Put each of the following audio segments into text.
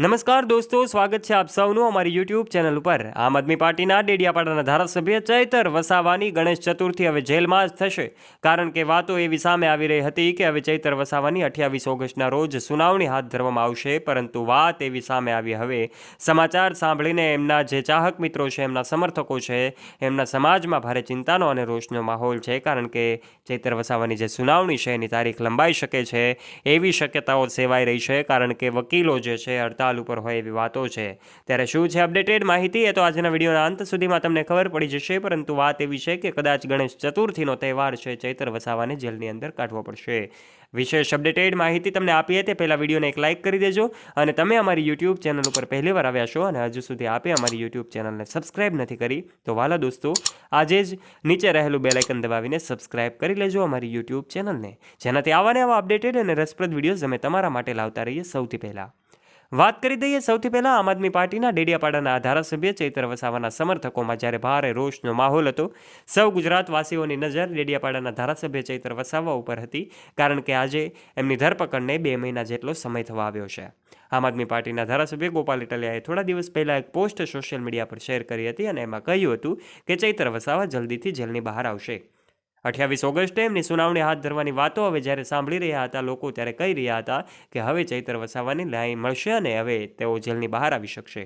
નમસ્કાર દોસ્તો, સ્વાગત છે આપ સૌનું અમારી યુટ્યુબ ચેનલ ઉપર. આમ આદમી પાર્ટીના ડેડિયાપાડાના ધારાસભ્ય ચૈતર વસાવાની ગણેશ ચતુર્થી હવે જેલમાં જ થશે. કારણ કે વાતો એવી સામે આવી રહી હતી કે હવે ચૈતર વસાવાની અઠ્યાવીસ ઓગસ્ટના રોજ સુનાવણી હાથ ધરવામાં આવશે, પરંતુ વાત એવી સામે આવી હવે. સમાચાર સાંભળીને એમના જે ચાહક મિત્રો છે, એમના સમર્થકો છે, એમના સમાજમાં ભારે ચિંતાનો અને રોષનો માહોલ છે, કારણ કે ચૈતર વસાવાની જે સુનાવણી છે, એની તારીખ લંબાઈ શકે છે, એવી શક્યતાઓ સેવાઈ રહી છે, કારણ કે વકીલો જે છે હડતાલ ઉપર હોય એવી વાતો છે. ત્યારે શું છે અપડેટેડ માહિતી? એ તો આજના વિડીયોના અંત સુધીમાં તમને ખબર પડી જશે, પરંતુ વાત એવી છે કે કદાચ ગણેશ ચતુર્થીનો તહેવાર છે, ચૈતર વસાવાને જેલની અંદર કાઢવો પડશે. વિશેષ અપડેટેડ માહિતી તમને આપીએ તે પહેલાં વિડીયોને એક લાઇક કરી દેજો અને તમે અમારી યુટ્યુબ ચેનલ ઉપર પહેલી વાર આવ્યા છો અને હજુ સુધી આપે અમારી યુટ્યુબ ચેનલને સબસ્ક્રાઇબ નથી કરી, તો વાલા દોસ્તો, આજે જ નીચે રહેલું બેલાઇકન દબાવીને સબસ્ક્રાઇબ કરી લેજો અમારી યુટ્યુબ ચેનલને. જેનાથી આવાને આવા અપડેટેડ અને રસપ્રદ વિડીયોઝ અમે તમારા માટે લાવતા રહીએ સૌથી પહેલાં. વાત કરી દઈએ, સૌથી પહેલાં આમ આદમી પાર્ટીના ડેડિયાપાડાના ધારાસભ્ય ચૈતર વસાવાના સમર્થકોમાં જ્યારે ભારે રોષનો માહોલ હતો, સૌ ગુજરાતવાસીઓની નજર ડેડિયાપાડાના ધારાસભ્ય ચૈતર વસાવા ઉપર હતી, કારણ કે આજે એમની ધરપકડને બે મહિના જેટલો સમય થવા આવ્યો છે. આમ આદમી પાર્ટીના ધારાસભ્ય ગોપાલ ઇટલિયાએ થોડા દિવસ પહેલાં એક પોસ્ટ સોશિયલ મીડિયા પર શેર કરી હતી અને એમાં કહ્યું હતું કે ચૈતર વસાવા જલ્દીથી જેલની બહાર આવશે. અઠ્યાવીસ ઓગસ્ટે એમની સુનાવણી હાથ ધરવાની વાતો હવે જ્યારે સાંભળી રહ્યા હતા, લોકો ત્યારે કહી રહ્યા હતા કે હવે ચૈતર વસાવાની ન્યાય મળશે અને હવે તેઓ જેલની બહાર આવી શકશે.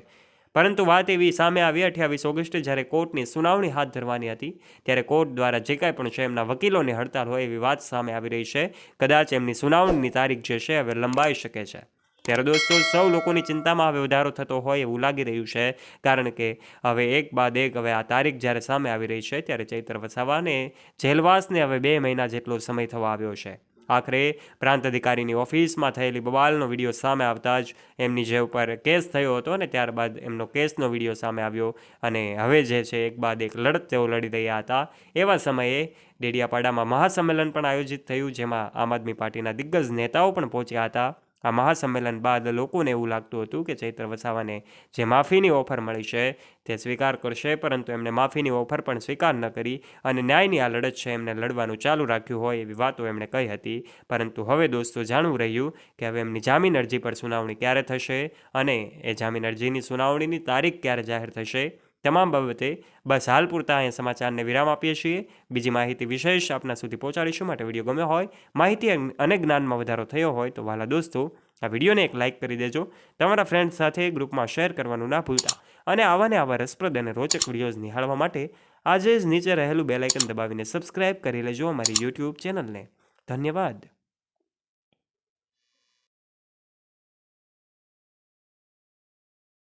પરંતુ વાત એવી સામે આવી, અઠ્યાવીસ ઓગસ્ટે જ્યારે કોર્ટની સુનાવણી હાથ ધરવાની હતી, ત્યારે કોર્ટ દ્વારા જે કાંઈ પણ છે એમના વકીલોની હડતાલ હોય એવી વાત સામે આવી રહી છે. કદાચ એમની સુનાવણીની તારીખ જે છે, હવે લંબાઈ શકે છે. ત્યારે દોસ્તો, સૌ લોકોની ચિંતામાં હવે વધારો થતો હોય એવું લાગી રહ્યું છે. કારણ કે હવે એક બાદ એક હવે આ તારીખ જ્યારે સામે આવી રહી છે ત્યારે ચૈત્ર વસાવાને જેલવાસને હવે બે મહિના જેટલો સમય થવા આવ્યો છે. આખરે પ્રાંત અધિકારીની ઓફિસમાં થયેલી બવાલનો વીડિયો સામે આવતા જ એમની જે ઉપર કેસ થયો હતો અને ત્યારબાદ એમનો કેસનો વીડિયો સામે આવ્યો. અને હવે જે છે, એક બાદ એક લડત તેઓ લડી રહ્યા હતા. એવા સમયે ડેડિયાપાડામાં મહાસંમેલન પણ આયોજિત થયું, જેમાં આમ આદમી પાર્ટીના દિગ્ગજ નેતાઓ પણ પહોંચ્યા હતા. આ મહાસંમેલન બાદ લોકોને એવું લાગતું હતું કે ચૈત્ર વસાવાને જે માફીની ઓફર મળી છે તે સ્વીકાર કરશે, પરંતુ એમને માફીની ઓફર પણ સ્વીકાર ન કરી અને ન્યાયની આ લડત છે એમને લડવાનું ચાલુ રાખ્યું હોય એવી વાતો એમણે કહી હતી. પરંતુ હવે દોસ્તો જાણવું રહ્યું કે હવે એમની જામીન અરજી પર સુનાવણી ક્યારે થશે અને એ જામીન અરજીની સુનાવણીની તારીખ ક્યારે જાહેર થશે? તમામ બાબતે બસ હાલ પૂરતા અહીંયા સમાચારને વિરામ આપીએ છીએ. બીજી માહિતી વિશેષ આપના સુધી પહોંચાડીશું. માટે વીડિયો ગમ્યો હોય, માહિતી અને જ્ઞાનમાં વધારો થયો હોય, તો વાલા દોસ્તો, આ વિડીયોને એક લાઇક કરી દેજો. તમારા ફ્રેન્ડ્સ સાથે ગ્રુપમાં શેર કરવાનું ના ભૂલતા. અને આવા ને આવા રસપ્રદ અને રોચક વિડીયોઝ નિહાળવા માટે આજે જ નીચે રહેલું બેલાઇકન દબાવીને સબસ્ક્રાઇબ કરી લેજો અમારી યુટ્યુબ ચેનલને ધન્યવાદ.